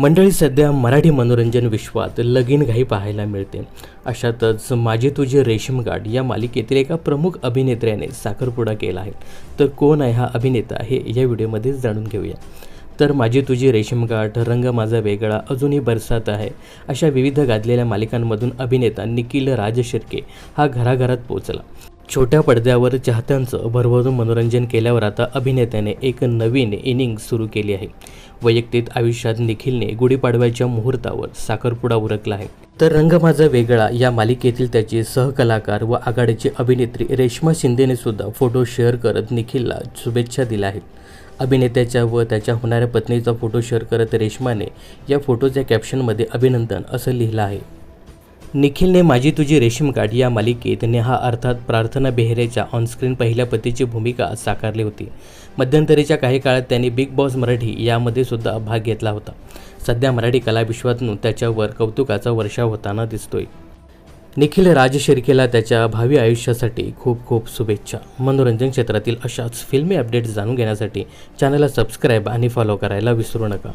मंडळी सध्या मराठी मनोरंजन विश्वात लगीन घाई पाहायला मिळते. अशातच माझी तुझी रेशीमगाड या मालिकेतील एका प्रमुख अभिनेत्र्याने साखरपुडा केला आहे. तर कोण आहे हा अभिनेता हे या व्हिडिओमध्ये जाणून घेऊया. तर माझी तुझी रेशीमगाठ रंग माझा वेगळा अजूनही बरसात आहे अशा विविध गाजलेल्या मालिकांमधून अभिनेता निखिल राजशिर्के हा घराघरात पोचला छोट्या पडद्यावर चाहत्यांचं भरभरून मनोरंजन केल्यावर आता अभिनेत्याने एक नवीन इनिंग सुरू केली आहे. वैयक्तिक आयुष्यात निखिलने गुढीपाडव्याच्या मुहूर्तावर साखरपुडा उरकला आहे. तर रंग माझा वेगळा या मालिकेतील त्याची सहकलाकार व आघाडीची अभिनेत्री रेश्मा शिंदेने सुद्धा फोटो शेअर करत निखिलला शुभेच्छा दिल्या आहेत. अभिनेत्याच्या व त्याच्या होणाऱ्या पत्नीचा फोटो शेअर करत रेश्माने या फोटोच्या कॅप्शनमध्ये अभिनंदन असं लिहिलं आहे. निखिलने माझी तुझी रेशीमगाठ या मालिकेत नेहा अर्थात प्रार्थना बेहरेच्या ऑनस्क्रीन पहिल्या पतीची भूमिका साकारली होती. मध्यंतरीच्या काही काळात त्यांनी बिग बॉस मराठी यामध्ये सुद्धा भाग घेतला होता. सध्या मराठी कलाविश्वातून त्याच्यावर कौतुकाचा वर्षाव होताना दिसतोय. निखिल राज शिर्केला त्याच्या भावी आयुष्यासाठी खूप खूप शुभेच्छा. मनोरंजन क्षेत्रातील अशाच फिल्मी अपडेट्स जाणून घेण्यासाठी चॅनलला सबस्क्राईब आणि फॉलो करायला विसरू नका.